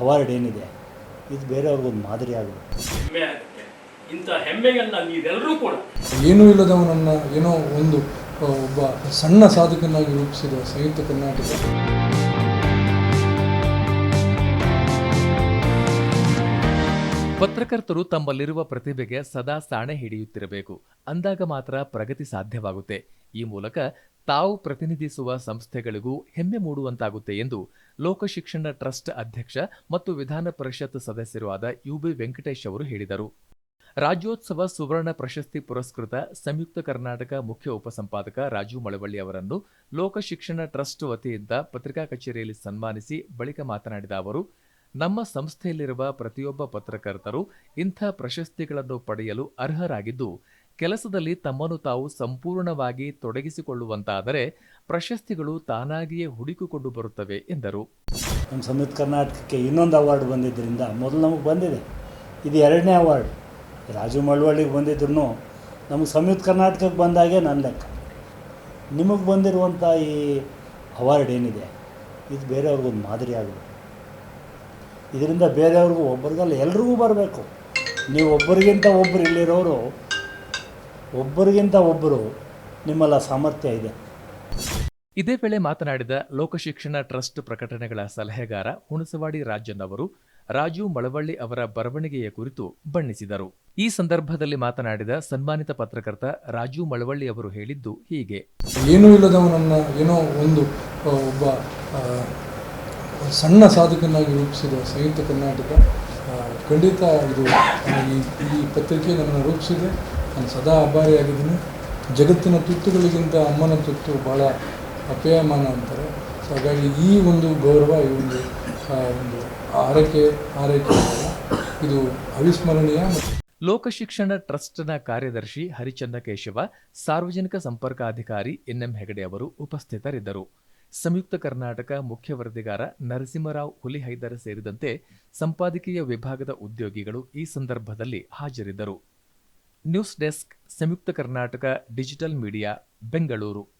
Award ಏನಿದೆ? ಇದು ಬೇರೆಯವ್ರಿಗೊಂದು ಮಾದರಿ ಆಗಬೇಕು ಹೆಮ್ಮೆ ಆಗುತ್ತೆ. ಇಂಥ ಹೆಮ್ಮೆಯನ್ನ ನೀವೆಲ್ಲರೂ ಕೂಡ ಏನೂ ಇಲ್ಲದವನನ್ನು ಏನೋ ಒಂದು ಒಬ್ಬ ಸಣ್ಣ ಸಾಧಕನಾಗಿ ರೂಪಿಸಿದ ಸಂಯುಕ್ತ ಕರ್ನಾಟಕ. ಪತ್ರಕರ್ತರು ತಮ್ಮಲ್ಲಿರುವ ಪ್ರತಿಭೆಗೆ ಸದಾ ಸಾಣೆ ಹಿಡಿಯುತ್ತಿರಬೇಕು. ಅಂದಾಗ ಮಾತ್ರ ಪ್ರಗತಿ ಸಾಧ್ಯವಾಗುತ್ತೆ. ಈ ಮೂಲಕ ತಾವು ಪ್ರತಿನಿಧಿಸುವ ಸಂಸ್ಥೆಗಳಿಗೂ ಹೆಮ್ಮೆ ಮೂಡುವಂತಾಗುತ್ತೆ ಎಂದು ಲೋಕಶಿಕ್ಷಣ ಟ್ರಸ್ಟ್ ಅಧ್ಯಕ್ಷ ಮತ್ತು ವಿಧಾನ ಪರಿಷತ್ ಸದಸ್ಯರೂ ಆದ ಯುಬಿ ವೆಂಕಟೇಶ್ ಅವರು ಹೇಳಿದರು. ರಾಜ್ಯೋತ್ಸವ ಸುವರ್ಣ ಪ್ರಶಸ್ತಿ ಪುರಸ್ಕೃತ ಸಂಯುಕ್ತ ಕರ್ನಾಟಕ ಮುಖ್ಯ ಉಪಸಂಪಾದಕ ರಾಜು ಮಳವಳ್ಳಿ ಅವರನ್ನು ಲೋಕಶಿಕ್ಷಣ ಟ್ರಸ್ಟ್ ವತಿಯಿಂದ ಪತ್ರಿಕಾ ಕಚೇರಿಯಲ್ಲಿ ಸನ್ಮಾನಿಸಿ ಬಳಿಕ ಮಾತನಾಡಿದ ಅವರು, ನಮ್ಮ ಸಂಸ್ಥೆಯಲ್ಲಿರುವ ಪ್ರತಿಯೊಬ್ಬ ಪತ್ರಕರ್ತರು ಇಂಥ ಪ್ರಶಸ್ತಿಗಳನ್ನು ಪಡೆಯಲು ಅರ್ಹರಾಗಿದ್ದು ಕೆಲಸದಲ್ಲಿ ತಮ್ಮನ್ನು ತಾವು ಸಂಪೂರ್ಣವಾಗಿ ತೊಡಗಿಸಿಕೊಳ್ಳುವಂತಾದರೆ ಪ್ರಶಸ್ತಿಗಳು ತಾನಾಗಿಯೇ ಹುಡುಕಿಕೊಂಡು ಬರುತ್ತವೆ, ಎಂದರು. ನಮ್ಮ ಸಂಯುಕ್ತ ಕರ್ನಾಟಕಕ್ಕೆ ಇನ್ನೊಂದು ಅವಾರ್ಡ್ ಬಂದಿದ್ದರಿಂದ ಮೊದಲು ನಮಗೆ ಬಂದಿದೆ. ಇದು ಎರಡನೇ ಅವಾರ್ಡ್ ರಾಜು ಮಳವಳ್ಳಿಗೆ ಬಂದಿದ್ರು ನಮಗೆ ಸಂಯುಕ್ತ ಕರ್ನಾಟಕಕ್ಕೆ ಬಂದಾಗೆ ನನ್ನ ಲೆಕ್ಕ. ನಿಮಗೆ ಬಂದಿರುವಂಥ ಈ ಅವಾರ್ಡ್ ಏನಿದೆ? ಇದು ಬೇರೆಯವ್ರಿಗೊಂದು ಮಾದರಿ ಆಗಬೇಕು ಇದರಿಂದ ಬೇರೆಯವ್ರಿಗೂ ಒಬ್ಬರಿಗಲ್ಲ ಎಲ್ರಿಗೂ ಬರಬೇಕು. ನೀವು ಒಬ್ಬರಿಗಿಂತ ಒಬ್ಬರು ಇಲ್ಲಿರೋರು ಒಬ್ಬರಿಗಿಂತ ಒಬ್ಬರು ನಿಮ್ಮಲ್ಲ ಸಾಮರ್ಥ್ಯ ಇದೆ. ಇದೇ ವೇಳೆ ಮಾತನಾಡಿದ ಲೋಕಶಿಕ್ಷಣ ಟ್ರಸ್ಟ್ ಪ್ರಕಟಣೆಗಳ ಸಲಹೆಗಾರ ಹುಣಸವಾಡಿ ರಾಜನ್ ಅವರು ರಾಜು ಮಳವಳ್ಳಿ ಅವರ ಬರವಣಿಗೆಯ ಕುರಿತು ಬಣ್ಣಿಸಿದರು. ಈ ಸಂದರ್ಭದಲ್ಲಿ ಮಾತನಾಡಿದ ಸನ್ಮಾನಿತ ಪತ್ರಕರ್ತ ರಾಜು ಮಳವಳ್ಳಿ ಅವರು ಹೇಳಿದ್ದು ಹೀಗೆ. ಏನೂ ಇಲ್ಲದವನನ್ನು ಏನೋ ಒಂದು ಒಬ್ಬ ಸಣ್ಣ ಸಾಧಕನಾಗಿ ರೂಪಿಸಿದ ಸಂಯುಕ್ತ ಕರ್ನಾಟಕ ಖಂಡಿತ ಇದು ಈ ಪತ್ರಿಕೆ ನನ್ನನ್ನು ರೂಪಿಸಿದೆ. ನಾನು ಸದಾ ಆಭಾರಿಯಾಗಿದ್ದೀನಿ ಜಗತ್ತಿನ ತುತ್ತುಗಳಿಗಿಂತ ಅಮ್ಮನ ತುತ್ತು ಭಾಳ ಅಪೇಯಮಾನ ಅಂತಾರೆ. ಸೊ ಹಾಗಾಗಿ ಈ ಒಂದು ಗೌರವ, ಈ ಒಂದು ಒಂದು ಆರೈಕೆ ಆರೈಕೆ ಇದು ಅವಿಸ್ಮರಣೀಯ ಲೋಕಶಿಕ್ಷಣ ಟ್ರಸ್ಟ್ನ ಕಾರ್ಯದರ್ಶಿ ಹರಿಚಂದ್ರ ಕೇಶವ, ಸಾರ್ವಜನಿಕ ಸಂಪರ್ಕಾಧಿಕಾರಿ ಎನ್ಎಂ ಹೆಗಡೆ ಅವರು ಉಪಸ್ಥಿತರಿದ್ದರು. ಸಂಯುಕ್ತ ಕರ್ನಾಟಕ ಮುಖ್ಯ ವರದಿಗಾರ ನರಸಿಂಹರಾವ್ ಹುಲಿಹೈದರ್ ಸೇರಿದಂತೆ ಸಂಪಾದಕೀಯ ವಿಭಾಗದ ಉದ್ಯೋಗಿಗಳು ಈ ಸಂದರ್ಭದಲ್ಲಿ ಹಾಜರಿದ್ದರು. News desk Samyukta Karnataka digital media Bengaluru.